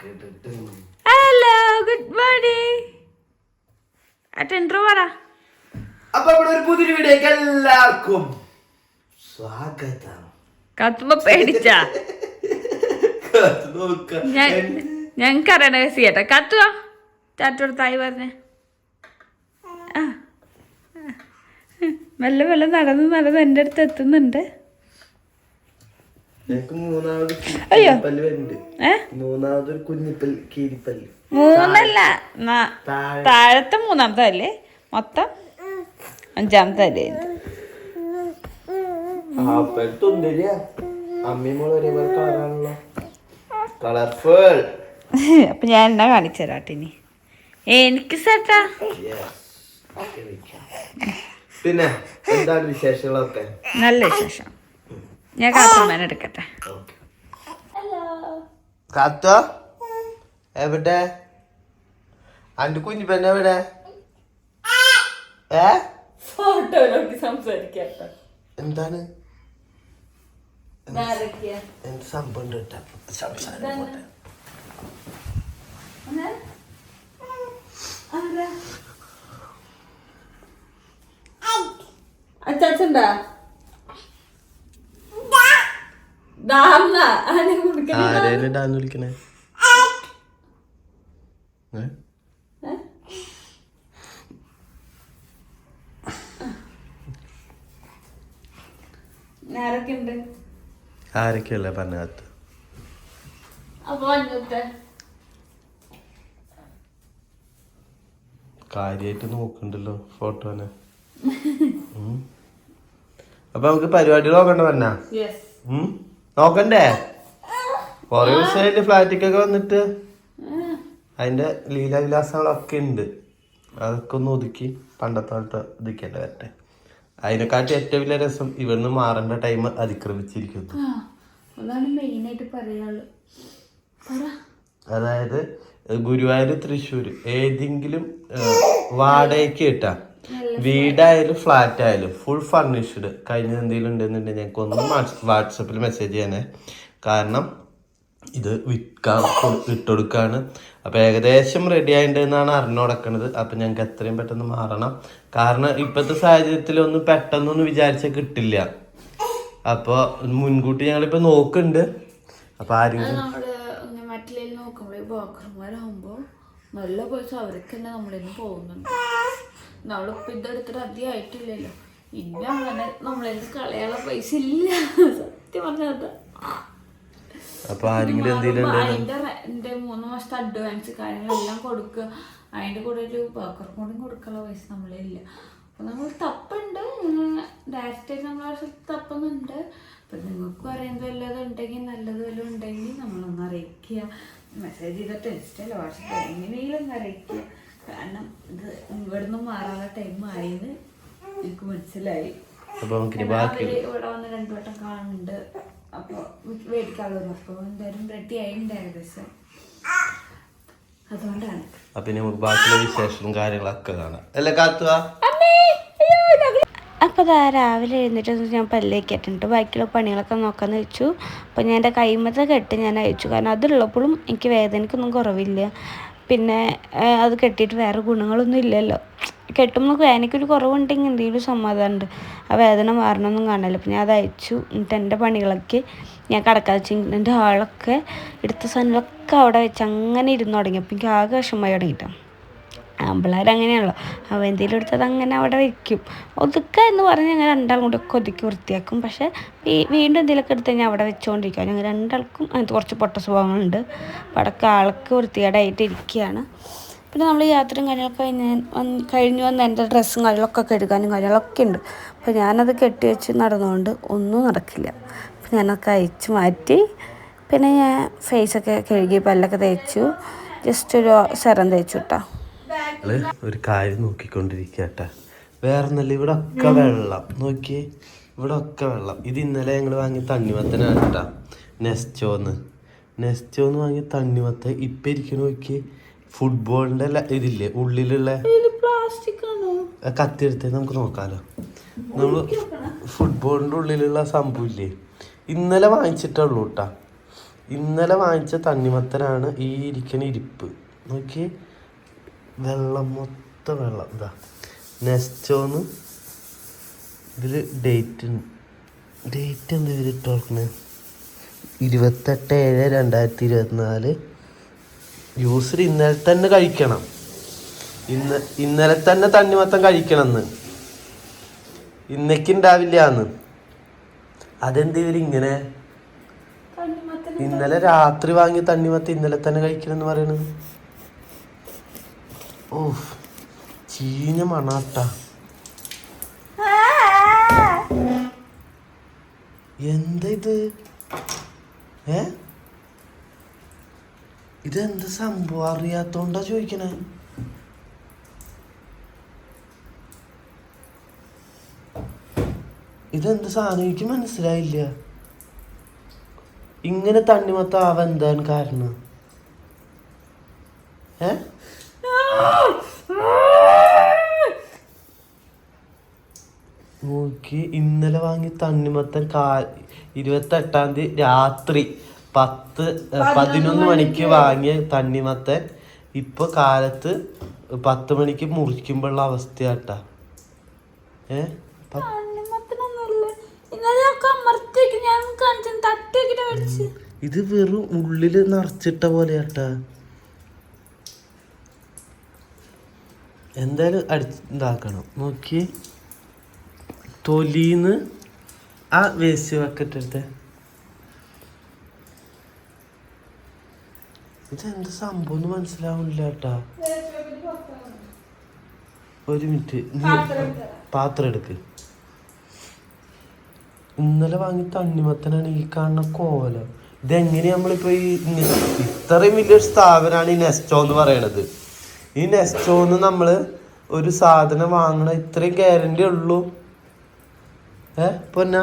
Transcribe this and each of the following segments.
Hello good morning attender പറ. അപ്പൊ ഇവിടെ ഒരു പുതിയ വീഡിയോക്ക് എല്ലാവർക്കും സ്വാഗതം. കത്തുമ്പോ പേടിച്ച? ഞങ്ങക്ക് അറിയണ ചെയ്യട്ടെ കത്തുവോ? ചാറ്റോടത്തായി പറഞ്ഞേ. മെല്ലെ മെല്ലെ നടന്ന് നടന്ന് എന്റെ അടുത്ത് എത്തുന്നുണ്ട്. അയ്യോ. കുഞ്ഞിപ്പല്ല് കീരിപ്പല്ല്. മൂന്നല്ല താഴത്തെ മൂന്നാമത്തെ അല്ലേ മൊത്തം അഞ്ചാമത്തെ അല്ലേ അപ്പൊ ഞാൻ എന്നാ കാണിച്ചു തരാട്ടെ ഇനി. എനിക്ക് സെറ്റാ. പിന്നെ എന്താണ് വിശേഷങ്ങളൊക്കെ? നല്ല വിശേഷം. ഞാൻ കാത്തുമാൻ എടുക്കട്ടെ. കാത്തോ? എവിടെ? അന്റെ കുഞ്ഞിപ്പന്നെ എവിടെ ഏ? ഫോട്ടോ സംസാരിക്കട്ടെ. എന്താണ്? എന്ത് സംഭവം സംസാരം. അച്ചാച്ചണ്ടാ ദാന്ന ആരേലും ഇടാന്ന് വിളിക്കണേ ഏ? ആരൊക്കെ ഉണ്ട്. ആരൊക്കെയല്ലേ പറഞ്ഞകത്ത് കാര്യായിട്ട് നോക്കണ്ടല്ലോ ഫോട്ടോനെ. അപ്പൊ നമുക്ക് പരിപാടികൾ നോക്കണ്ട പറഞ്ഞ? നോക്കണ്ടേ? കൊറേ ദിവസമായിട്ട് ഫ്ലാറ്റിക്കൊക്കെ വന്നിട്ട്. അതിന്റെ ലീലാവിലാസങ്ങളൊക്കെ ഉണ്ട്. അതൊക്കെ ഒന്ന് ഒതുക്കി പണ്ടത്തോട്ട് ഒതുക്കേണ്ട വരട്ടെ. അതിനെക്കാട്ടി ഏറ്റവും വലിയ രസം ഇവിടുന്ന് മാറേണ്ട ടൈം അതിക്രമിച്ചിരിക്കുന്നു. അതായത് ഗുരുവായൂർ തൃശ്ശൂർ ഏതെങ്കിലും വാടകയ്ക്ക് കിട്ടാ. വീടായാലും ഫ്ലാറ്റ് ആയാലും ഫുൾ ഫർണിഷ്ഡ് കഴിഞ്ഞ എന്തെങ്കിലും ഉണ്ടെന്നുണ്ടെങ്കിൽ ഞങ്ങൾക്ക് ഒന്ന് വാട്സപ്പിൽ മെസ്സേജ് ചെയ്യാനേ കാരണം ഇത് വിൽക്കാൻ ഇട്ടുകൊടുക്കാണ്. അപ്പോൾ ഏകദേശം റെഡി ആയിട്ടുണ്ടെന്നാണ് അറിഞ്ഞു കൊടുക്കുന്നത് അപ്പം ഞങ്ങൾക്ക് എത്രയും പെട്ടെന്ന് മാറണം. കാരണം ഇപ്പോഴത്തെ സാഹചര്യത്തിൽ ഒന്നും പെട്ടെന്നൊന്നും വിചാരിച്ചാൽ കിട്ടില്ല. അപ്പോൾ മുൻകൂട്ടി ഞങ്ങളിപ്പോൾ നോക്കുന്നുണ്ട് അപ്പോൾ ആരെങ്കിലും മറ്റിലെ നോക്കുമ്പോഴേ ബ്രോക്കർമാരാകുമ്പോ നല്ല പൈസ അവർക്ക് തന്നെ നമ്മളിന്ന് പോകുന്നുണ്ട്. നമ്മളിപ്പോ ഇതെടുത്തിട്ട് അധികം ആയിട്ടില്ലല്ലോ. ഇനി അങ്ങനെ നമ്മളെ കളയാനുള്ള പൈസ ഇല്ല. സത്യം പറഞ്ഞത് അപ്പൊ ആരെങ്കിലും എന്തെങ്കിലും അതിന്റെ എന്റെ മൂന്ന് മാസത്തെ അഡ്വാൻസ് കാര്യങ്ങളെല്ലാം കൊടുക്കുക. അതിന്റെ കൂടെ ഒരു വർക്കർ കൂടി കൊടുക്കാനുള്ള പൈസ നമ്മളെ ഇല്ല. അപ്പൊ നമ്മൾ തപ്പുണ്ട്. ഡയറക്റ്റ് ആയിട്ട് നമ്മളെ തപ്പുന്നുണ്ട്. അപ്പൊ നിങ്ങൾക്ക് പറയുന്നത് വല്ലതും ഉണ്ടെങ്കിൽ നല്ലത് വല്ലതും ഉണ്ടെങ്കിൽ നമ്മളൊന്ന് അറിയിക്കുക. മെസ്സേജ് ചെയ്തിട്ട് അല്ല വാട്സപ്പ് എങ്ങനെയെങ്കിലും ഒന്ന് അറിയിക്കുക. കാരണം ഇത് ഇവിടുന്ന് മാറാനുള്ള ടൈം ആയിന്ന് എനിക്ക് മനസ്സിലായി. അപ്പൊ ബാക്കി ഇവിടെ വന്ന് രണ്ടു വട്ടം കാണുന്നുണ്ട്. അപ്പൊ മേടിക്കാതെ അപ്പൊ എന്തായാലും റെഡി ആയിട്ടുണ്ട് ഏകദേശം. അതുകൊണ്ടാണ്. അപ്പൊ നമുക്ക് ബാക്കിയുള്ള വിശേഷവും കാര്യങ്ങളൊക്കെ കാണാം. അല്ലേ കാത്തുക അപ്പോൾ ദാ രാവിലെ എഴുന്നേറ്റ് ഞാൻ പല്ലേക്ക് ഇട്ടിട്ട് ബാക്കിയുള്ള പണികളൊക്കെ നോക്കാമെന്ന് വെച്ചു. അപ്പോൾ ഞാൻ എന്റെ കൈമത്തെ കെട്ട് ഞാൻ അയച്ചു കാരണം അതുള്ളപ്പോഴും എനിക്ക് വേദനയ്ക്കൊന്നും കുറവില്ല. പിന്നെ അത് കെട്ടിയിട്ട് വേറെ ഗുണങ്ങളൊന്നും ഇല്ലല്ലോ. കെട്ടുമ്പോൾ വേനയ്ക്കൊരു കുറവുണ്ടെങ്കിൽ എന്തെങ്കിലും സമാധാനമുണ്ട് ആ വേദന മാറണമെന്നും കാണില്ല. അപ്പം ഞാൻ അത് അയച്ചു. എന്നിട്ട് എന്റെ പണികളൊക്കെ ഞാൻ കടക്കാതെ വെച്ച് എന്റെ ആളൊക്കെ എടുത്ത സാധനങ്ങളൊക്കെ അവിടെ വെച്ച് അങ്ങനെ ഇരുന്ന് തുടങ്ങി. അപ്പം എനിക്ക് ആകെ വിഷമമായി തുടങ്ങിയിട്ടാണ് ആമ്പിള്ളേർ അങ്ങനെയാണല്ലോ അവ എന്തെങ്കിലും എടുത്തത് അങ്ങനെ അവിടെ വയ്ക്കും ഒതുക്കുക എന്ന് പറഞ്ഞ് ഞങ്ങൾ രണ്ടാളും കൂടെ ഒക്കെ ഒതുക്കി വൃത്തിയാക്കും. പക്ഷേ വീണ്ടും എന്തെങ്കിലുമൊക്കെ എടുത്ത് കഴിഞ്ഞാൽ അവിടെ വെച്ചുകൊണ്ടിരിക്കുക ഞങ്ങൾ രണ്ടാൾക്കും അങ്ങനത്തെ കുറച്ച് പൊട്ട സ്വഭാവങ്ങളുണ്ട്. അപ്പോൾ ആൾക്ക് വൃത്തികേടായിട്ട് ഇരിക്കുകയാണ്. പിന്നെ നമ്മൾ യാത്രയും കാര്യങ്ങളൊക്കെ കഴിഞ്ഞ് കഴിഞ്ഞ് വന്ന് എന്റെ ഡ്രസ്സും കാര്യങ്ങളൊക്കെ കഴുകാനും കാര്യങ്ങളൊക്കെ ഉണ്ട്. അപ്പോൾ ഞാനത് കെട്ടി വെച്ച് നടന്നുകൊണ്ട് ഒന്നും നടക്കില്ല. അപ്പോൾ ഞാനൊക്കെ അയച്ച് മാറ്റി പിന്നെ ഞാൻ ഫേസൊക്കെ കഴുകി പല്ലൊക്കെ തേച്ചു ജസ്റ്റ് ഒരു സെറം തേച്ചു കേട്ടോ ഒരു കാര്യം നോക്കിക്കൊണ്ടിരിക്കട്ടെ. വേറെ നല്ല ഇവിടെ ഒക്കെ വെള്ളം. നോക്കിയേ ഇവിടെ ഒക്കെ വെള്ളം. ഇത് ഇന്നലെ ഞങ്ങൾ വാങ്ങിയ തണ്ണിമത്തനാണ് കേട്ടോ നെസ്റ്റോന്ന്. നെസ്റ്റോന്ന് വാങ്ങിയ തണ്ണിമത്ത ഇപ്പൊ ഇരിക്കണ നോക്കിയേ. ഫുട്ബോളിന്റെ ഇതില്ലേ ഉള്ളിലുള്ള പ്ലാസ്റ്റിക് ആണോ? ആ കത്തി എടുത്തേ നമുക്ക് നോക്കാലോ. നമ്മൾ ഫുട്ബോളിന്റെ ഉള്ളിലുള്ള സംഭവം ഇല്ലേ ഇന്നലെ വാങ്ങിച്ചിട്ടുള്ളൂ കേട്ടാ ഇന്നലെ വാങ്ങിച്ച തണ്ണിമത്തനാണ് ഈ ഇരിക്കണ ഇരിപ്പ്. നോക്കി വെള്ളം മൊത്തം വെള്ളം. ഇതാ നെസ്റ്റോന്ന് ഇതിൽ ഡേറ്റ് ഡേറ്റ് എന്താ ഇവർ ഇട്ടോക്കണേ ഇരുപത്തെട്ട് ഏഴ് രണ്ടായിരത്തി ഇരുപത്തിനാല് യൂസർ ഇന്നലെ തന്നെ കഴിക്കണം. ഇന്ന് ഇന്നലെ തന്നെ തണ്ണിമത്തം കഴിക്കണം എന്ന് ഇന്നേക്ക് ഉണ്ടാവില്ല എന്ന്. അതെന്ത് ഇവരിങ്ങനെ ഇന്നലെ രാത്രി വാങ്ങിയ തണ്ണിമത്തം ഇന്നലെ തന്നെ കഴിക്കണം എന്ന് പറയണത്. ഓ ചീഞ്ഞ മണാട്ട. എന്താ ഇത് ഏ? ഇതെന്ത് സംഭവം അറിയാത്തോണ്ടാ ചോദിക്കണേ? ഇതെന്ത് സാധനം? എനിക്ക് മനസ്സിലായില്ല. ഇങ്ങനെ തണ്ണിമത്ത എന്താണ് കാരണം? ഏ? നോക്കി. ഇന്നലെ വാങ്ങി തണ്ണിമത്തൻ കാ ഇരുപത്തെട്ടാം തീയതി രാത്രി പത്ത് പതിനൊന്ന് മണിക്ക് വാങ്ങിയ തണ്ണിമത്തൻ ഇപ്പൊ കാലത്ത് പത്ത് മണിക്ക് മുറിക്കുമ്പോഴുള്ള അവസ്ഥയാട്ടാ. ഏ? ഇത് വെറും ഉള്ളിൽ നിറച്ചിട്ട പോലെയാട്ടാ. എന്തായാലും അടിച്ച് ഇതാക്കണം. നോക്കി. തൊലീന്ന് ആ വേസ്റ്റ് ബക്കറ്റ് എടുത്തേ ഇതെന്ത് സംഭവം എന്ന് മനസ്സിലാവുന്നില്ല കേട്ടാ. ഒരു മിനിറ്റ് പാത്രം എടുക്ക്. ഇന്നലെ വാങ്ങി തണ്ണിമത്തനാണ് ഈ കാണുന്ന കോലം ഇതെങ്ങനെ നമ്മളിപ്പോ ഈ ഇത്രയും വലിയൊരു സ്ഥാപനമാണ് ഈ നെസ്റ്റോ എന്ന് പറയണത്. ഈ നെസ്റ്റോന്ന് നമ്മൾ ഒരു സാധനം വാങ്ങണ ഇത്രയും ഗ്യാരണ്ടി ഉള്ളൂ. ഏ? പൊന്ന?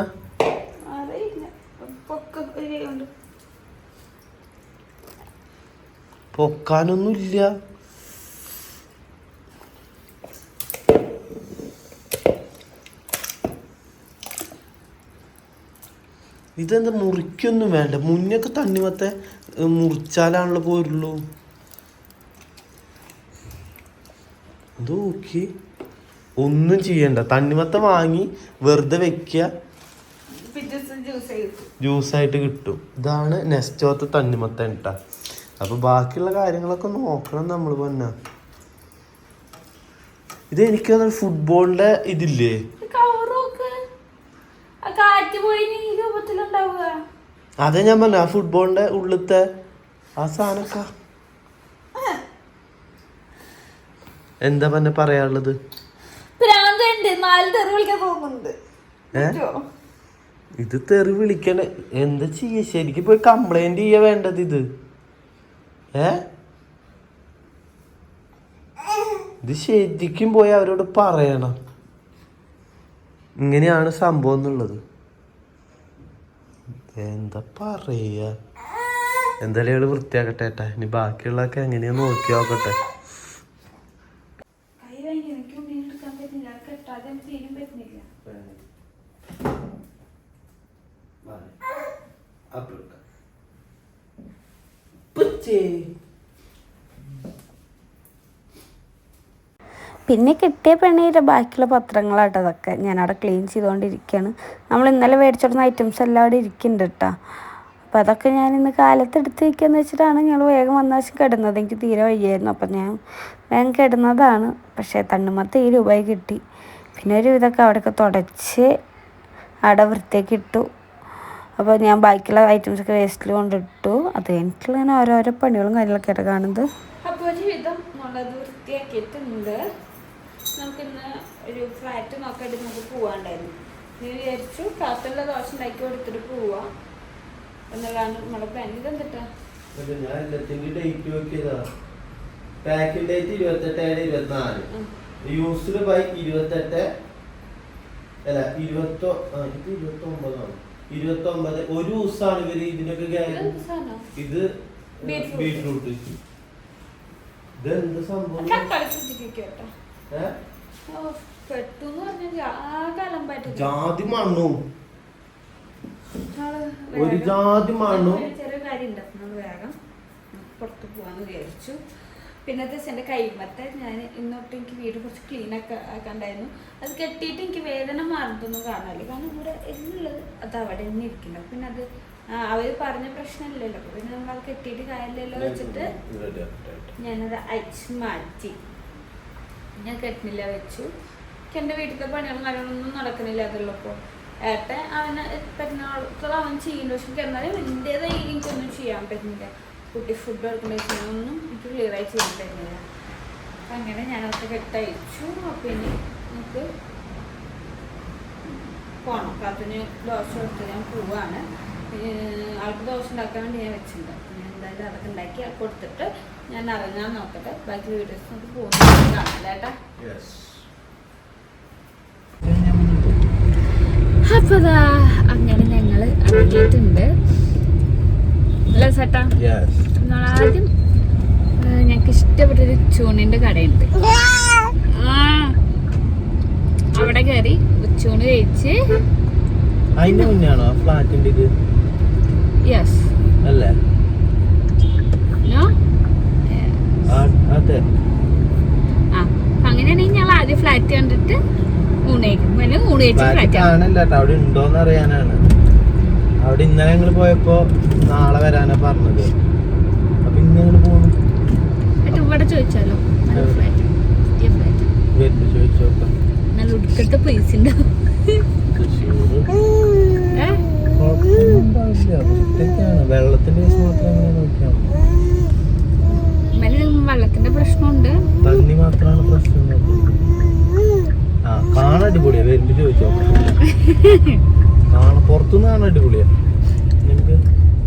അറിയില്ല. പൊക്ക ഒരു കൈ കൊണ്ട് ഇതെന്താ മുറിക്കൊന്നും വേണ്ട. മുന്നൊക്കെ തണ്ണിമത്തെ മത്തെ മുറിച്ചാലാണല്ലോ പോരുള്ളൂ. അത് നോക്കി ഒന്നും ചെയ്യണ്ട. തണ്ണിമത്തം വാങ്ങി വെറുതെ വെക്കുക ജ്യൂസായിട്ട് കിട്ടും. ഇതാണ് നെസ്റ്റോത്തെ തണ്ണിമത്തൻ കേട്ടാ അപ്പൊ ബാക്കിയുള്ള കാര്യങ്ങളൊക്കെ നോക്കണം നമ്മൾ പൊന്ന. ഇത് എനിക്ക് തോന്നുന്നു ഫുട്ബോളിന്റെ ഇതില്ലേ? അതെ ഞാൻ പറഞ്ഞ ആ ഫുട്ബോളിന്റെ ഉള്ളിലത്തെ ആ സാധനക്ക. എന്താ പറഞ്ഞ പറയാനുള്ളത്? ഭ്രാന്തുണ്ട് നാല് തെറി വിളിക്കാൻ തോന്നുന്നുണ്ട് ഇത് തെറി വിളിക്കണ എന്താ ചെയ്യ? ശരിക്കും പോയി കംപ്ലൈന്റ് ചെയ്യ വേണ്ടത് ഇത്. ഏ? ഇത് ശരിക്കും പോയി അവരോട് പറയണം. ഇങ്ങനെയാണ് സംഭവം എന്നുള്ളത്. എന്താ പറയാ? എന്തായാലും വൃത്തിയാക്കട്ടെ ഏട്ടാ. ഇനി ബാക്കിയുള്ളതൊക്കെ എങ്ങനെയാ നോക്കി നോക്കട്ടെ കൈ ഭയങ്കര എനിക്ക് ഉണ്ണി എടുക്കാൻ പറ്റുന്നില്ല കെട്ടാതെ തീരും പറ്റുന്നില്ല പിന്നെ കിട്ടിയ പെണ്ണീരെ ബാക്കിയുള്ള പത്രങ്ങളാട്ടോ അതൊക്കെ. ഞാനവിടെ ക്ലീൻ ചെയ്തുകൊണ്ടിരിക്കുകയാണ് നമ്മൾ ഇന്നലെ മേടിച്ചിടുന്ന ഐറ്റംസ് എല്ലാം അവിടെ ഇരിക്കുന്നുണ്ട് കേട്ടോ അപ്പോൾ അതൊക്കെ ഞാൻ ഇന്ന് കാലത്ത് എടുത്ത് എന്ന് വെച്ചിട്ടാണ് ഞങ്ങൾ വേഗം വന്ന കിടന്നത്. എനിക്ക് തീരെ വയ്യായിരുന്നു. അപ്പം ഞാൻ വേഗം കിടന്നതാണ്. പക്ഷേ തണ്ണുമത്ത് ഈ രൂപ കിട്ടി. പിന്നെ ഒരു ഇതൊക്കെ അവിടെയൊക്കെ തുടച്ച് അവിടെ വൃത്തിയാക്കി ഇട്ടു. അപ്പോൾ ഞാൻ ബാക്കിയുള്ള ഐറ്റംസൊക്കെ വേസ്റ്റിൽ കൊണ്ടിട്ടു. അത് കഴിഞ്ഞിട്ടുള്ള ഞാൻ ഓരോരോ പണികളും കാര്യങ്ങളൊക്കെ ആയിട്ട് കാണുന്നത്. അപ്പോൾ ഒരുവിധം നമ്മളത് വൃത്തിയാക്കിയിട്ടുണ്ട്. നമുക്കിന്ന് ഒരു ഫ്ലാറ്റ് നോക്കായിട്ട് നമുക്ക് പോവാണ്ടായിരുന്നു. നീ വിചാരിച്ചു കാത്തുള്ള ദോശ ഉണ്ടാക്കി കൊടുത്തിട്ട് പോവാം. എന്നുള്ളതാണ് നമ്മുടെ പ്ലാൻ ഇതെന്തിട്ടാ പാക്കിംഗ് ഡേറ്റ് ഇരുപത്തെട്ട് ഏഴ് ഇരുപത്തിനാല്. യൂസ്ഡ് ഇരുപത്തെട്ട് അല്ല ഇരുപത്തോ ആ, ഇത് ഇരുപത്തി ഒമ്പത് ഒരു ദിവസമാണ് ഇവർ ഇതിനൊക്കെ ഗ്യാ- ഇതെന്ത് ഇത്. ബീട്രൂട്ട് ഇതെന്ത് സംഭവം? ജാതി മണ്ണും. ഒരു ജാതി മണ്ണും. ചെറിയ കാര്യം നമ്മൾ വേഗം പുറത്ത് പോകാമെന്ന് വിചാരിച്ചു. പിന്നത്തെ ജസ്റ്റ് എന്റെ കൈമത്തെ ഞാൻ ഇന്നോട്ട് എനിക്ക് വീട് കുറച്ച് ക്ലീൻ ഒക്കെ ആക്കാണ്ടായിരുന്നു. അത് കെട്ടിയിട്ട് എനിക്ക് വേദന മാറുന്നതൊന്നും കാണാനില്ല. കാരണം ഇവിടെ എന്നുള്ളത് അത് അവിടെ തന്നെ ഇരിക്കുന്നു പിന്നെ അത് അവർ പറഞ്ഞ പ്രശ്നമില്ലല്ലോ. അപ്പോൾ പിന്നെ നമ്മൾ അത് കെട്ടിയിട്ട് കാര്യമില്ലല്ലോ വെച്ചിട്ട് ഞാനത് അയച്ച് മാറ്റി. ഞാൻ കെട്ടുന്നില്ല വെച്ചു. എനിക്ക് എന്റെ വീട്ടിലത്തെ പണികളും കാര്യങ്ങളൊന്നും നടക്കുന്നില്ല അപ്പോൾ ഏട്ടൻ അവന് പെരുന്നാളത്തോളം അവൻ ചെയ്യുന്നുണ്ട് പക്ഷെ എന്നാലും എന്റേതായി എനിക്കൊന്നും ചെയ്യാൻ പറ്റുന്നില്ല. കുട്ടി ഫുഡ് ഒന്നും എനിക്ക് ക്ലിയറായി ചെയ്യാൻ അപ്പം അങ്ങനെ ഞാനതൊക്കെ കെട്ടയച്ചു അപ്പം ഇനി നമുക്ക് പോകണം കാത്തിന് ദോശ കൊടുത്ത് ഞാൻ പോവാണ്. ആൾക്ക് ദോശ ഉണ്ടാക്കാൻ വേണ്ടി ഞാൻ വെച്ചിട്ടുണ്ട്. ഞാൻ എന്തായാലും അതൊക്കെ ഉണ്ടാക്കി അത് കൊടുത്തിട്ട് ഞാൻ ഇറങ്ങാൻ നോക്കട്ടെ. ബാക്കി വീഡിയോസ് നമുക്ക് പോകുന്നത് കാണാം. അപ്പൊ ദാ അങ്ങനെ ഞങ്ങൾ ഇറങ്ങിയിട്ടുണ്ട്. അല്ല ചേട്ടാ. ആദ്യം ഞങ്ങൾക്ക് ഇഷ്ടപ്പെട്ടൊരു ചൂണിന്റെ കടയുണ്ട്. അവിടെ കയറി ഉച്ചൂണ് കഴിച്ച് അതിന്റെ മുന്നാണോ ഫ്ലാറ്റിന്റെ ഇത്? യെസ് അല്ലേ? ആ- അതെ. ആ അപ്പൊ അങ്ങനെയാണെങ്കിൽ ഞങ്ങൾ ആദ്യം ഫ്ലാറ്റ് കണ്ടിട്ട് ഊണ് കഴിക്കും. ഊണ് കഴിച്ച് ഫ്ലാറ്റ് ഫ്ലാറ്റ്. അവിടെ ഉണ്ടോന്ന് അറിയാനാണ്. അവിടെ ഇന്നലെ ഞങ്ങൾ പോയപ്പോ നാളെ വരാനാ പറഞ്ഞത്. അപ്പൊ ഇന്ന് ഇവിടെ ചോദിച്ചാലോ? നല്ല ഉടുക്കത്തെ പൈസ ഉണ്ടാവും ഉണ്ടാവില്ല വൃത്തിയൊക്കെയാണ് വെള്ളത്തിന്റെ പ്രശ്നമുണ്ട്. തണ്ണി മാത്രമാണ് പ്രശ്നം ആ കാണാൻ അടിപൊളിയാ. വരുമ്പോ ചോദിച്ചോ കാണാൻ പുറത്തുനിന്ന് കാണാൻ അടിപൊളിയാ. നമുക്ക്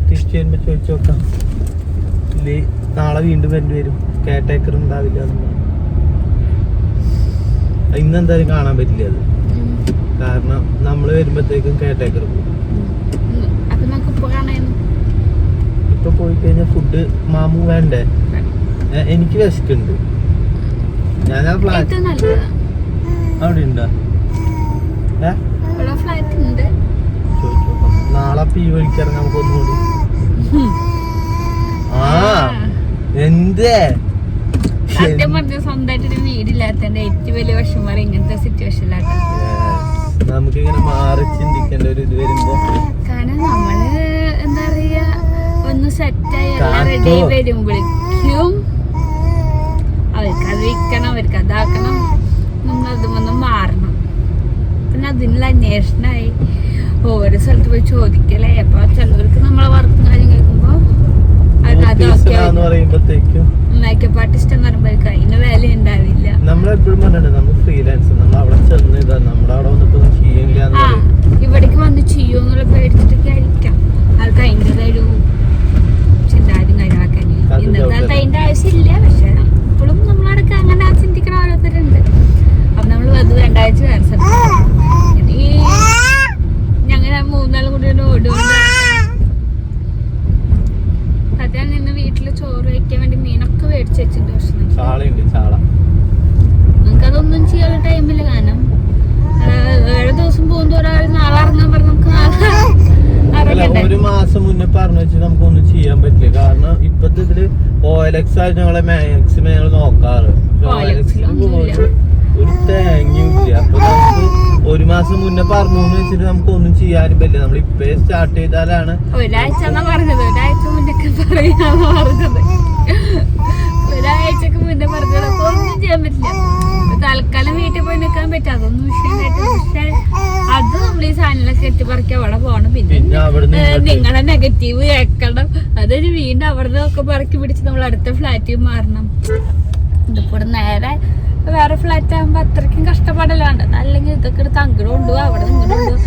തിരിച്ചു വരുമ്പോ ചോദിച്ചു നോക്കാം. ഇല്ലേ നാളെ വീണ്ടും വരേണ്ടി വരും. കേട്ടേക്കർ ഉണ്ടാവില്ല ഇന്ന് എന്തായാലും ഇന്നെന്തായാലും കാണാൻ പറ്റില്ല അത്. കാരണം നമ്മൾ വരുമ്പോഴത്തേക്കും കേട്ടേക്കർ പോകും ഇപ്പൊ പോയി കഴിഞ്ഞാൽ ഫുഡ് മാമു വേണ്ടേ? എനിക്ക് വിശക്കുണ്ട് ഞാൻ ആ ഫ്ലാറ്റ് അവിടെ ഉണ്ടോ? ഫ്ലാറ്റ് ഉണ്ട്. നാളെ പീ ഈ വഴിക്കിറങ്ങാൻ നമുക്ക് ഒന്നുകൂടി ആ എന്തേ? സത്യം പറഞ്ഞ സ്വന്തമായിട്ടൊരു വീടില്ലാത്തതിന്റെ ഏറ്റവും വലിയ വിഷമം ഇങ്ങനത്തെ സിറ്റുവേഷനിലാണ്. നമുക്കിങ്ങനെ മാറി ചിന്തിക്കേണ്ട ഒരു ഇത് വരുമ്പോ. കാരണം നമ്മൾ എന്താ പറയാ ഒന്ന് സെറ്റായി എല്ലാം റെഡി ആയി വരുമ്പോഴേക്കും അവർക്ക് അത് വിൽക്കണം അവർക്ക് അതാക്കണം നമ്മൾ അതുമൊന്നും മാറണം. പിന്നെ അതിനുള്ള അന്വേഷണമായി ഓരോ സ്ഥലത്ത് പോയി ചോദിക്കലേ അപ്പൊ ചിലവർക്ക് നമ്മളെ വർക്കും കാര്യം കേൾക്കുമ്പോ മേക്കപ്പ് ആർട്ടിസ്റ്റ് എന്ന് പറയുമ്പോൾ അതിന് വില ഉണ്ടാവില്ല. നമ്മളെപ്പോഴും പറഞ്ഞിട്ടുണ്ട് നമ്മൾ ഫ്രീലാൻസ് നമ്മൾ അവിടെ ചെന്ന് ഇതാ നമ്മുടെ അവിടെ വന്നിട്ട് ചെയ്യില്ല ഇവിടേക്ക് വന്ന് ചെയ്യൂന്നുള്ള പേടിച്ചിട്ടൊക്കെ ആയിരിക്കാം. ആൾക്ക് അതിന്റെതായ ഒരു ചിന്താഗതി കാര്യമാക്കാൻ ഇന്നത്തെ കാലത്ത്. അതിന്റെ ആവശ്യമില്ല. പക്ഷെ ഇപ്പോഴും നമ്മളടക്കം അങ്ങനെ ചിന്തിക്കണ ഓരോരുത്തരുണ്ട്. അപ്പൊ നമ്മൾ അത് രണ്ടാഴ്ച വേറെ ഞങ്ങനെ മൂന്നാളും കൂടി ഓടുകൊണ്ട് സത്യം നിന്ന് വീട്ടിൽ ചോറ് കഴിക്കാൻ വേണ്ടി മീനൊക്കെ മേടിച്ച് വെച്ചിട്ടുണ്ട് പക്ഷെ നമുക്കതൊന്നും ചെയ്യാനുള്ള ടൈമില്ല കാരണം ഏഴ് ദിവസം പോകുന്ന ഒരാൾ നാളെ ഇറങ്ങാൻ പറഞ്ഞു നമുക്ക് നാളെ ഒരു മാസം മുന്നേ പറഞ്ഞു വെച്ചാൽ നമുക്കൊന്നും ചെയ്യാൻ പറ്റില്ല. കാരണം ഇപ്പത്തെ ഇതിൽ ഓയലക്സ് ആയിട്ട് ഞങ്ങളെ മാക്സിമം ഞങ്ങൾ നോക്കാറ്. പക്ഷെ ഒരു തേങ്ങയും ഇല്ല. അപ്പൊ നമുക്ക് ഒരു മാസം മുന്നേ പറഞ്ഞു വെച്ചിട്ട് നമുക്ക് ഒന്നും ചെയ്യാനും പറ്റില്ല. നമ്മൾ ഇപ്പേ സ്റ്റാർട്ട് ചെയ്താലാണ് ഒരാഴ്ച പറഞ്ഞത്. ഒരാഴ്ച മുന്നേ പറയാന്ന് പറഞ്ഞത്. ഒരാഴ്ചക്ക് മുന്നേ പറഞ്ഞത്. ഒന്നും ചെയ്യാൻ പറ്റില്ല. തൽക്കാലം വീട്ടിൽ പോയി നിൽക്കാൻ പറ്റും. അതൊന്നും വിഷയമായിട്ട് പക്ഷെ അത് നമ്മൾ ഈ സാധനങ്ങളൊക്കെ എത്തിപ്പറക്കി അവിടെ പോകണം പിന്നെ നിങ്ങളെ നെഗറ്റീവ് കേൾക്കണം. അതൊരു വീണ്ടും അവിടെ ഒക്കെ പറക്കി പിടിച്ച് നമ്മൾ അടുത്ത ഫ്ലാറ്റിൽ മാറണം. ഇതിപ്പോ നേരെ വേറെ ഫ്ലാറ്റ് ആകുമ്പോ അത്രയ്ക്കും കഷ്ടപ്പാടല്ലാണ്ട്. അല്ലെങ്കിൽ ഇതൊക്കെ എടുത്ത് അങ്ങോട്ട് കൊണ്ടുപോകും അവിടെ കൊണ്ടുപോകും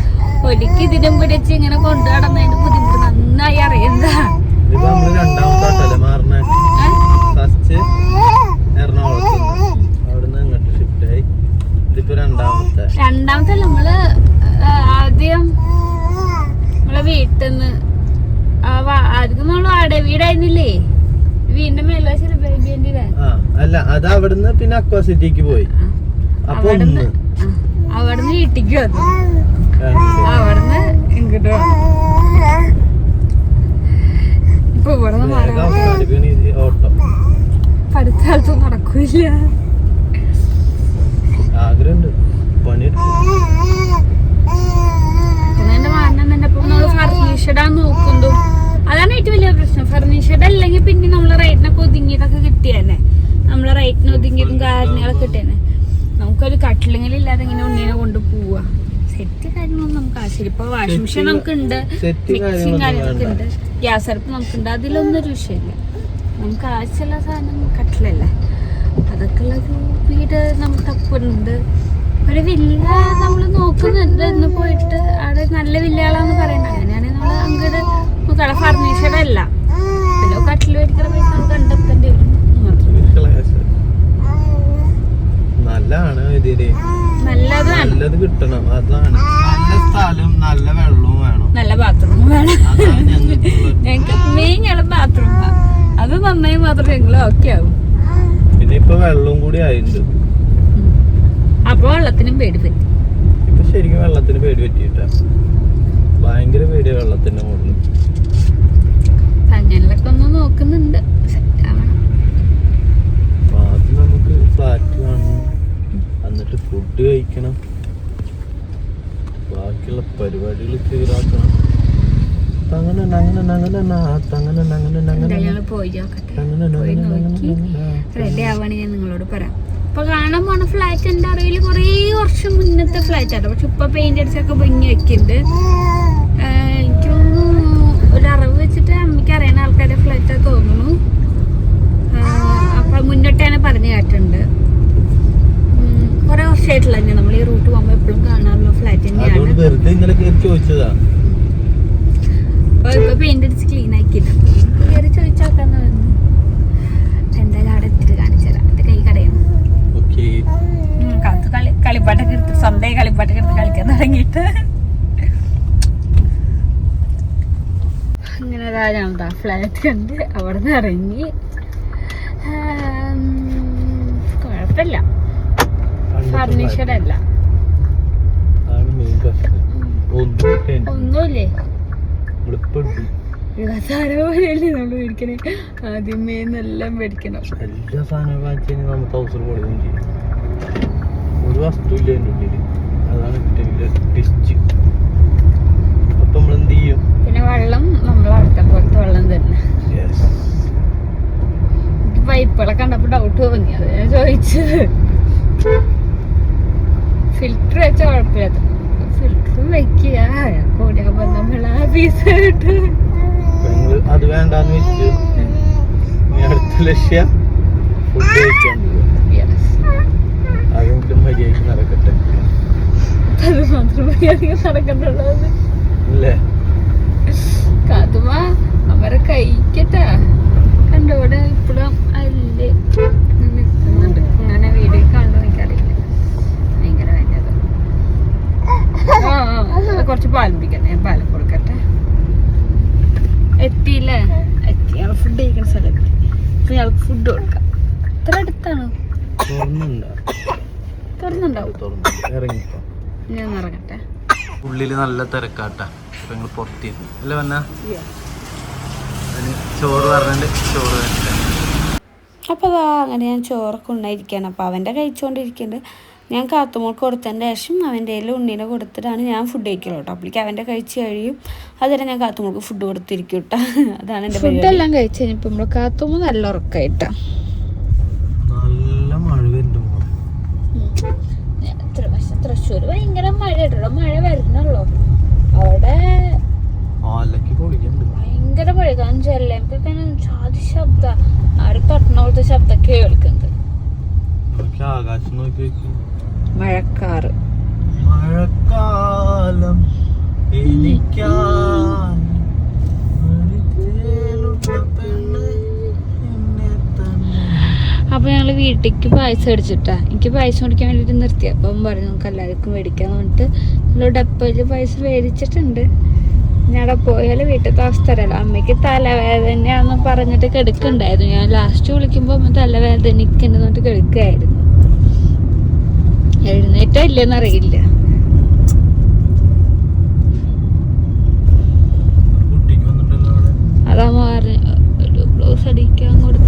ഒരിക്കൽ ഇതിനും പിടിച്ച് ഇങ്ങനെ കൊണ്ടു നടന്നതിന്റെ ബുദ്ധിമുട്ട് നന്നായി അറിയുന്നതാ ഇതിപ്പോ രണ്ടാമത്തെ ആട്ടല്ലേ മാറണേ? ഫസ്റ്റ് എറണാകുളത്ത്. അവിടുന്ന് ഇങ്ങോട്ട് ഷിഫ്റ്റ് ആയി. ഇതിപ്പോ രണ്ടാമത്തെ. രണ്ടാമത്തെ നമ്മൾ ആദ്യം നമ്മളെ വീട്ടിൽ നിന്ന് ആദ്യം നമ്മൾ വാടക വീടായിരുന്നില്ലേ? അല്ല അത് അവിടുന്ന് പിന്നെ അക്വാ സിറ്റിക്ക് പോയി. അപ്പൊ ഒന്ന്. അവിടുന്ന് വീട്ടിക്ക് വന്നു. അവിടുന്ന് ഇങ്ങോട്ട് ഇപ്പൊ കാലത്ത് നടക്കൂല ആഗ്രഹമുണ്ട്. മാറണം തന്നെ ഇപ്പൊ നമ്മൾ ഫർണിഷഡാ നോക്കുന്നു അതാണ് ഏറ്റവും വലിയ പ്രശ്നം അല്ലെങ്കിൽ പിന്നെ നമ്മളെ റേറ്റിനൊക്കെ ഒതുങ്ങിയതൊക്കെ കിട്ടിയേനെ. നമ്മളെ റേറ്റിന് ഒതുങ്ങിയതും കാര്യങ്ങളൊക്കെ കിട്ടിയേനെ. നമുക്കൊരു കട്ടിലെങ്കിലും ഇല്ലാതെ ഇങ്ങനെ ഉണ്ണിനെ കൊണ്ട് പോവാ സെറ്റ് കാര്യങ്ങളൊന്നും നമുക്ക് ആവശ്യമില്ല. ഇപ്പൊ വാഷിംഗ് മെഷീൻ നമുക്കുണ്ട്. മിക്സിങ് കാര്യങ്ങളൊക്കെ ഉണ്ട്. ഗ്യാസ് അടുപ്പ് നമുക്കുണ്ട്. അതിലൊന്നും ഒരു വിഷയമില്ല. നമുക്ക് ആവശ്യമുള്ള സാധനം കട്ടിലല്ലേ? അതൊക്കെ ഉള്ള ഒരു വീട് നമുക്ക് തപ്പുന്നുണ്ട്. ഒരു വില്ല നമ്മൾ നോക്കുന്നുണ്ട്. ഇന്ന് പോയിട്ട് അവിടെ നല്ല വില്ലകളാന്ന് പറയണ അങ്ങനെയാണെങ്കിൽ നമ്മൾ അങ്ങോട്ട് നോക്കാം ഫർണിച്ചർ കട്ടിൽ മേടിക്കുന്ന പൈസ നമുക്ക് കണ്ടെത്തേണ്ടി വരും. നല്ലതാണ് നല്ലത് കിട്ടണം. അതാണ്. നല്ല സ്ഥലം നല്ല വെള്ളവും വേണം. നല്ല ബാത്റൂം വേണം. ഞങ്ങൾക്ക് മെയിൻ ഞങ്ങളെ ബാത്റൂം അത് നന്നായി മാത്രം ഞങ്ങൾ ഓക്കെ ആവും. പിന്നെ ഇപ്പൊ വെള്ളവും കൂടി ആയിട്ടുണ്ട് അപ്പോൾ വെള്ളത്തിനും പേടി പറ്റി. ഇപ്പൊ ശരിക്കും വെള്ളത്തിന് പേടി പറ്റിയിട്ടാ. ഭയങ്കര പേടിയാ വെള്ളത്തിന്റെ മുകളിൽ അങ്ങനെയൊക്കെ ഒന്ന് നോക്കുന്നുണ്ട്. സെറ്റ് ആവണം. ആദ്യം നമുക്ക് ഫ്ലാറ്റ് കാണണം എന്നിട്ട് ഫുഡ് കഴിക്കണം. ബാക്കിയുള്ള പരിപാടികൾ ക്ലിയറാക്കണം. അങ്ങനെ അങ്ങനെ അങ്ങനെ അങ്ങനെ അങ്ങനെ അങ്ങനെ പോയി നോക്കട്ടെ. അങ്ങനെ പോയി നോക്കി. റെഡി ആവാണ് ഞാൻ നിങ്ങളോട് പറയാം. ഇപ്പൊ കാണാൻ പോണ ഫ്ലാറ്റ് എന്റെ അറിവിൽ കുറേ വർഷം മുന്നത്തെ ഫ്ലാറ്റ് ആണ് പക്ഷെ ഇപ്പൊ പെയിന്റ് അടിച്ചൊക്കെ ഭംഗി വെക്കുന്നുണ്ട് ആഹ് എനിക്ക് തോന്നുന്നു ഒരു അറിവ് അമ്മയ്ക്ക് അറിയുന്ന ആൾക്കാരുടെ ഫ്ലൈറ്റ് തോന്നുന്നു. അപ്പൊ മുന്നോട്ട് തന്നെ പറഞ്ഞു കേട്ടുണ്ട് കൊറേ വർഷമായിട്ടില്ല തന്നെ നമ്മൾ ഈ റൂട്ട് പോകുമ്പോൾ എപ്പോഴും കാണാറുള്ള ഫ്ലാറ്റ് തന്നെയാണ്. ഇപ്പൊ പെയിന്റ് അടിച്ച് ക്ലീൻ ആക്കിയിട്ട് കയറി ചോദിച്ചാക്കാന്ന് പറഞ്ഞു എന്തായാലും അവിടെ എത്തിട്ട് കാണിച്ചു തരാം. എന്റെ കൈ കടയാണ് ഓക്കെ. കാത്തു കളി കളിപ്പാട്ടൊക്കെ എടുത്ത് സ്വന്തമായി കളിപ്പാട്ടൊക്കെ എടുത്ത് കളിക്കാൻ തുടങ്ങിയിട്ട്. അങ്ങനെ രാജാണ്ടാ ഫ്ലാറ്റ് കണ്ട് അവിടെ നിന്ന് ഇറങ്ങി കുഴപ്പമില്ല. ഫർണിച്ചർ അല്ല. ടെൻഷൻ ഒന്നുമില്ലേ? എളുപ്പമുണ്ട് സാധനം പോലെയല്ലേ നമ്മൾ മേടിക്കണേ? ആദ്യമേ എല്ലാം മേടിക്കണം. എല്ലാ സാധനവും നമുക്ക് ചെയ്യും. ഒരു വസ്തു ഇല്ല എന്റെ ഉള്ളിൽ അതാണ് ഏറ്റവും വലിയ ടിസ്റ്റ് അപ്പൊ നമ്മൾ എന്ത് ചെയ്യും പിന്നെ വെള്ളം നമ്മൾ അവിടുത്തെ പോലത്തെ വെള്ളം തന്നെ പൈപ്പുകളെ കണ്ടപ്പോ ഡൗട്ട് തോന്നി. അത് ഞാൻ ചോദിച്ചത്. ഫിൽറ്റർ വെച്ച കുഴപ്പമില്ല ഫിൽറ്റർ വെക്കുക കൂടിയാകുമ്പോ നമ്മൾ ആ പീസ് കിട്ടും അത് വേണ്ടെന്ന് വെച്ച് ഇനി അടുത്ത ലക്ഷ്യം ഫുഡ് കഴിക്കാൻ പോവുക അതെങ്കിലും മര്യാദയ്ക്ക് നടക്കട്ടെ. അത് മാത്രം മര്യാദ നടക്കണ്ടുള്ളത് അല്ലേ കാതുമ അവരെ കഴിക്കട്ടാ. കണ്ടോടെ ഇപ്പോഴും അല്ലേ? നിൽക്കുന്നുണ്ട് വീഡിയോ കണ്ടു എനിക്കറിയില്ല. ഭയങ്കര കുറച്ച് കുടിക്കട്ടെ. ഞാൻ പാലം കൊടുക്കട്ടെ. എത്തിയില്ലേ? എത്തി. ഞങ്ങൾ ഫുഡ് കഴിക്കുന്ന സ്ഥലത്ത്. ഇപ്പൊ ഞങ്ങൾക്ക് ഫുഡ് കൊടുക്കാം. ഇത്ര അടുത്താണ്. തുറന്നുണ്ടോ തുറന്നുണ്ടാവും. ഞാൻ ഇറങ്ങട്ടെ. ഉള്ളിൽ നല്ല തിരക്കാട്ടാ. ഇപ്പൊ ഞങ്ങൾ പുറത്തിരുന്നു അല്ലേ വന്ന? അതിന് ചോറ് പറഞ്ഞിട്ട് ചോറ് അപ്പൊ അപ്പോൾ അതാ അങ്ങനെ ഞാൻ ചോറൊക്കെ ഉണ്ടായിരിക്കുകയാണ് അപ്പോൾ അവന്റെ കഴിച്ചുകൊണ്ടിരിക്കുന്നുണ്ട് ഞാൻ കാത്തുമോൾക്ക് കൊടുത്തതിന്റെ ശേഷം അവന്റെ കയ്യിൽ ഉണ്ണീനെ കൊടുത്തിട്ടാണ് ഞാൻ ഫുഡ് കഴിക്കുള്ളൂ കേട്ടോ. അപ്പോഴേക്ക് അവന്റെ കഴിച്ച് കഴിയും. അതുവരെ ഞാൻ കാത്തുമോൾക്ക് ഫുഡ് കൊടുത്തിരിക്കും കേട്ടോ. അതാണ് എന്റെ ഫുഡ് ഫുഡെല്ലാം കഴിച്ചു കഴിഞ്ഞപ്പോൾ നമ്മൾ കാത്തുമ്പോ നല്ല ഉറക്കായിട്ടാ നല്ല മഴ വരുന്നുണ്ട് മോളെ തൃശ്ശൂർ ഭയങ്കര മഴ കേട്ടോ മഴ വരുന്നുള്ളൂ. അവിടെ ഭയങ്കര മഴ കാരണം ചെല്ലുമ്പോ ചാതി ശബ്ദ ആര് തട്ടണ പോലത്തെ ശബ്ദമൊക്കെ കേൾക്കുന്നത് മഴക്കാറ്. മഴക്കാലം എനിക്കായി അപ്പൊ ഞങ്ങൾ വീട്ടിലേക്ക് പായസം അടിച്ചിട്ടാ എനിക്ക് പായസം കുടിക്കാൻ വേണ്ടിട്ട് നിർത്തി. അപ്പം പറഞ്ഞു നമുക്ക് എല്ലാവർക്കും മേടിക്കാൻ പറഞ്ഞിട്ട് നമ്മൾ ഡപ്പയിൽ പായസം മേടിച്ചിട്ടുണ്ട്. ഞാനവിടെ പോയാൽ പോയാൽ വീട്ടിലത്തെ അവസ്ഥ അറിയാലോ അമ്മയ്ക്ക് തലവേദനയാണെന്ന് പറഞ്ഞിട്ട് കിടക്കുന്നുണ്ടായിരുന്നു ഞാൻ ലാസ്റ്റ് വിളിക്കുമ്പോ അമ്മ തലവേദനയ്ക്കുണ്ടെന്ന് പറഞ്ഞിട്ട് കിടക്കുകയായിരുന്നു എഴുന്നേറ്റോ അതാ മാറി. ബ്ലൗസ് അടിക്കാൻ അവിടെ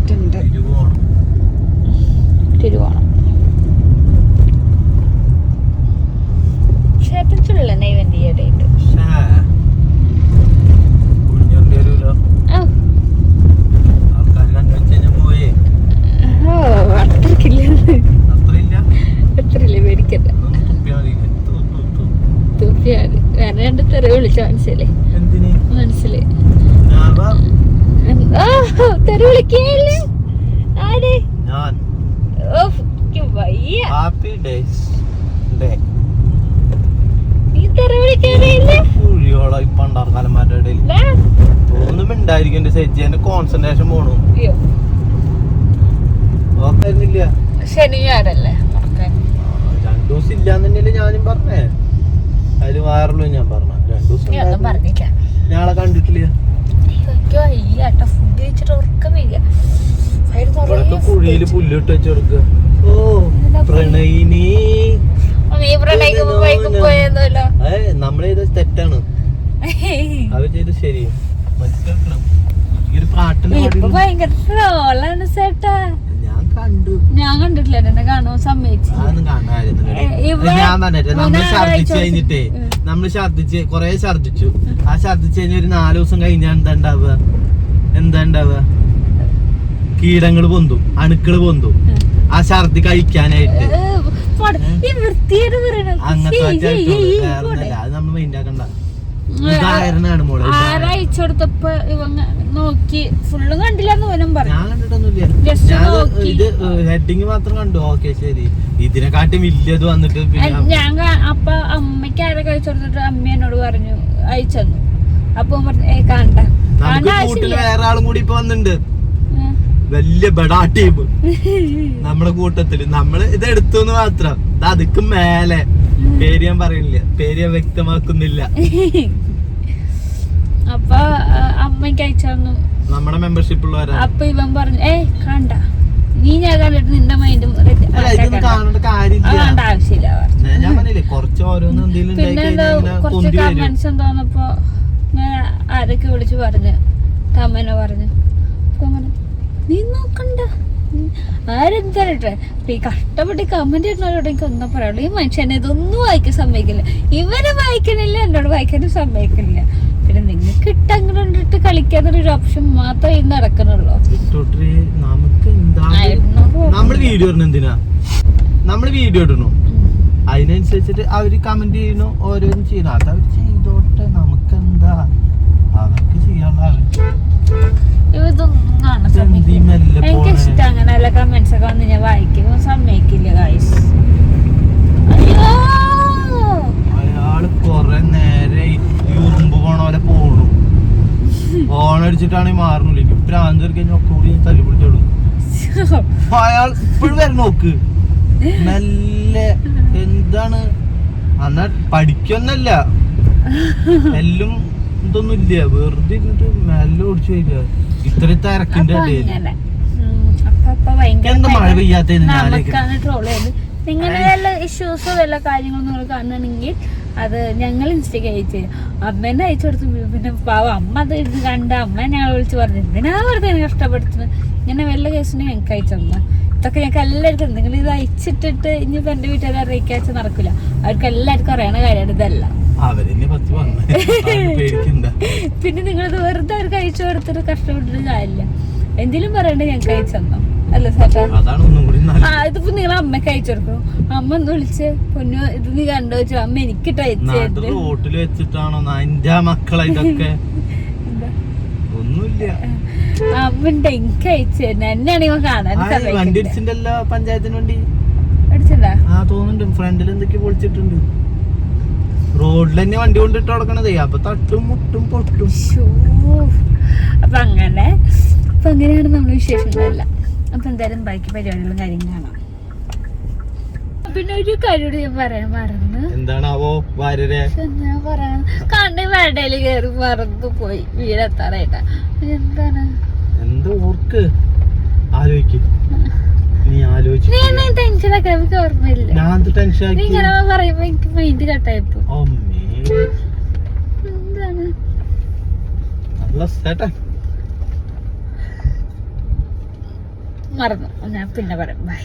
പറ്റുന്നുണ്ട്. തിരുവോണം. ക്ഷേത്രത്തിലുള്ള നെയ്വന്റെ ഇടയുണ്ട് വേറെ രണ്ട് തെറി വിളിച്ച മനസ്സിലായി. മനസ്സിലായി. വിളിക്കല്ലേ ആരെ? ഞാൻ. ഓഫ്, വയ്യ. ഹാപ്പി ഡേയ്സ് ഡേ നീ തെറി വിളിക്കാറില്ല കുഴിയോളോ ഇപ്പൊ ഉണ്ടാർക്കാലന്മാരുടെ ഇടയിൽ. ഒന്നും ഉണ്ടായിരിക്കും എന്റെ സെജി എന്റെ കോൺസെൻട്രേഷൻ പോണു. നോക്കായിരുന്നില്ല ശനി ഞായറല്ലേ? മറക്കാൻ രണ്ടു ദിവസം ഇല്ലാന്നുണ്ടെങ്കിൽ ഞാനും പറഞ്ഞേ. അതിൽ വയറുള്ളൂ ഞാൻ പറഞ്ഞ രണ്ടു ദിവസം ഞാളെ കണ്ടിട്ടില്ല. എനിക്ക് വയ്യ കേട്ടോ ഫുഡ് കഴിച്ചിട്ട് ഉറക്കം വരിക. കുഴിയിൽ പുല്ലിട്ട് വെച്ച് ഓ. പ്രണയിനി. നീ പ്രണയിക്കുമ്പോ ബൈക്ക് പോയതല്ലോ നമ്മൾ ചെയ്ത തെറ്റാണ്. അവർ ചെയ്ത് ശരി മനസ്സിലാക്കണം. ഈ ഒരു പാട്ടിന് ഭയങ്കര ട്രോളാണ് ചേട്ടാ ഞാൻ കണ്ടു. ഞാൻ കണ്ടിട്ടില്ല എന്നെ പറഞ്ഞിട്ട് നമ്മൾ ഛർദിച്ച് കൊറേ ഛർദിച്ചു ആ ഛർദിച്ച് കഴിഞ്ഞ ഒരു നാല് ദിവസം കഴിഞ്ഞാൽ എന്താ ഉണ്ടാവുക എന്താ ഉണ്ടാവുക കീടങ്ങൾ പൊന്തും അണുക്കൾ പൊന്തും. ആ ഛർദി കഴിക്കാനായിട്ട്. അങ്ങനത്തെ അത് നമ്മൾ മൈൻഡ് ആക്കണ്ട. ഉദാഹരണമാണ് മോളെ ഉദാഹരണം. ആരയച്ചു കൊടുത്തപ്പോ ഇവ നോക്കി. ഫുള്ളും കണ്ടില്ലെന്ന് പോലും പറഞ്ഞു. ഇത് ഹെഡിങ് മാത്രം കണ്ടു. ഓക്കെ ശരി. ഇതിനെക്കാട്ടി വലിയത് വന്നിട്ട് ഞാൻ അപ്പ അമ്മയ്ക്ക് ആരെ കഴിച്ചു കൊടുത്തിട്ട് അമ്മ എന്നോട് പറഞ്ഞു അയച്ചു അപ്പൊ പറഞ്ഞു ആവശ്യമില്ല. വേറെ ആളും കൂടി ഇപ്പൊ വന്നിട്ടുണ്ട് വലിയ ബെടാ ടീം നമ്മളെ കൂട്ടത്തിൽ. നമ്മൾ ഇത് എടുത്തു മാത്രം. അതുക്കും മേലെ. പേര് ഞാൻ പറയുന്നില്ല. പേര് ഞാൻ വ്യക്തമാക്കുന്നില്ല. അപ്പൊ അമ്മയ്ക്ക് അയച്ചു നമ്മുടെ മെമ്പർഷിപ്പ് ഉള്ളവരാ. അപ്പൊ ഇവൻ പറഞ്ഞു ഏ കണ്ട. നീ ഞാൻ കണ്ടിട്ട് നിന്റെ മൈൻഡ് കാണണ്ട ആവശ്യമില്ല പറഞ്ഞില്ലേ കുറച്ച് കമന്റ്സ് എന്താന്നപ്പോ ഞാൻ ആരൊക്കെ വിളിച്ചു പറഞ്ഞു തമ്മനെ പറഞ്ഞു. നീ നോക്കണ്ട. ഉം, ആരെന്താട്ടെ ഈ കഷ്ടപ്പെട്ട് കമന്റ് ഇടുന്നവരോട് എനിക്ക് ഒന്നും പറയാനുള്ളൂ ഈ മനുഷ്യനെ ഇതൊന്നും വായിക്കാൻ സമ്മതിക്കില്ല. ഇവനെ വായിക്കണില്ല എന്നോട് വായിക്കാനും സമ്മതിക്കില്ല പിന്നെ നിങ്ങൾക്ക് ഇട്ടങ്ങനെട്ട് കളിക്കാന്നൊരു ഓപ്ഷൻ മാത്രമേ ഇന്ന് നടക്കണുള്ളൂ. നമ്മൾ വീഡിയോ ഇടണം എന്തിനാ? നമ്മൾ വീഡിയോ ഇടണു? അതിനനുസരിച്ചിട്ട് അവർ കമന്റ് ചെയ്യണു ഓരോന്നും ചെയ്യണം അത് അവർ ചെയ്തോട്ടെ നമുക്ക് എന്താ അവർക്ക് ചെയ്യാനുള്ള എനിക്ക്? ഇഷ്ടം അങ്ങനെയുള്ള കമന്റ്സ് ഒക്കെ വന്ന് ഞാൻ സമ്മതിക്കില്ല അയ്യോ അയാൾ കൊറേ നേരെ ഈ ഉറുമ്പ് പോണ പോലെ പോണു ഓണടിച്ചിട്ടാണെങ്കിൽ മാറണില്ല എനിക്ക് കയറി കഴിഞ്ഞാൽ ഒക്കെ കൂടി തല്ലി പിടിച്ചോളൂ. അയാൾ ഇപ്പോഴും വരെ നോക്ക്. നല്ല എന്താണ്? അന്നാ പഠിക്കൊന്നല്ല. എല്ലും ഇതൊന്നും ഇല്ല. വെറുതെ ഇരുന്നിട്ട് മെല്ല ഓടിച്ചു വരിക. ഇത്ര തിരക്കിന്റെ എന്താ മഴ പെയ്യാത്ത നിങ്ങളുടെ ഇഷ്യൂസോ വല്ല കാര്യങ്ങളും നിങ്ങൾ കാണുകയാണെങ്കിൽ അത് ഞങ്ങൾ ഇൻസ്റ്റയ്ക്ക് അയച്ച് അമ്മേനെ അയച്ചു കൊടുത്തു. പിന്നെ പാവം അമ്മ അത് ഇത് കണ്ട അമ്മ ഞങ്ങൾ വിളിച്ച് പറഞ്ഞു എന്തിനാ വെറുതെ എന്നെ കഷ്ടപ്പെടുത്തുന്നത് ഇങ്ങനെ വല്ല കേസിനും ഞങ്ങൾക്ക് അയച്ചു തന്നെ? ഇതൊക്കെ ഞങ്ങൾക്ക് എല്ലാവർക്കും എന്തെങ്കിലും ഇത് അയച്ചിട്ടിട്ട് ഇനിയിപ്പോൾ എന്റെ വീട്ടുകാരെ അറിയിക്കാച്ച നടക്കില്ല. അവർക്ക് എല്ലാവർക്കും അറിയണ കാര്യമാണ് ഇതല്ല. പിന്നെ നിങ്ങളിത് വെറുതെ അവർക്ക് അയച്ചു കൊടുത്തിട്ട് കഷ്ടപ്പെട്ടിട്ട് കാര്യമില്ല. എന്തെങ്കിലും പറയണ്ടേ ഞങ്ങൾക്ക് അയച്ചു തന്നോ. അല്ല ആ ഇതിപ്പോ നിങ്ങൾ അമ്മയ്ക്ക് അയച്ചു കൊടുക്കും? അമ്മ ഒന്ന് വിളിച്ച് പൊന്നു ഇത് നീ കണ്ടു വെച്ചു അമ്മ എനിക്കിട്ട് അയച്ചു റോട്ടിൽ വെച്ചിട്ടാണോ? എന്റെ മക്കളെ ഇതൊക്കെ. ഒന്നുമില്ല. എനിക്ക് അയച്ചു തരുന്നത് എന്നെയാണ് ഇവ കാണാൻ വണ്ടി പഞ്ചായത്തിന് വണ്ടി. ആ തോന്നുന്നുണ്ട്. ഫ്രണ്ടിൽ എന്തൊക്കെ പൊളിച്ചിട്ടുണ്ട്. റോഡിൽ തന്നെ വണ്ടി കൊണ്ടിട്ട് കൊടുക്കണതേ അപ്പൊ തട്ടും മുട്ടും പൊട്ടും. അപ്പൊ അങ്ങനെ അപ്പൊ അങ്ങനെയാണ് നമ്മുടെ വിശേഷങ്ങളെല്ലാം. അപ്പൊ എന്തായാലും ബാക്കി പരിപാടികളും കാര്യങ്ങളും കാണാം. പിന്നെ ഒരു കാര്യം ഞാൻ പറയാൻ മറന്നു. എന്താണാവോ ഞാൻ പറയാൻ വേണ്ടയിൽ കയറി മറന്നു പോയി. വീടെത്താറായിട്ടാ എന്താണ്? എന്താ ഓർക്ക് ആലോചിക്ക് നീ ടെൻഷൻ എനിക്ക് ഓർമ്മയില്ല. ഞാൻ ടെൻഷൻ നീ ആക്കി? ഇങ്ങനെ പറയുമ്പോ എനിക്ക് മൈൻഡ് എന്താണ്? നല്ല ചേട്ടാ മറന്നു. ഞാൻ പിന്നെ പറയാം. ബൈ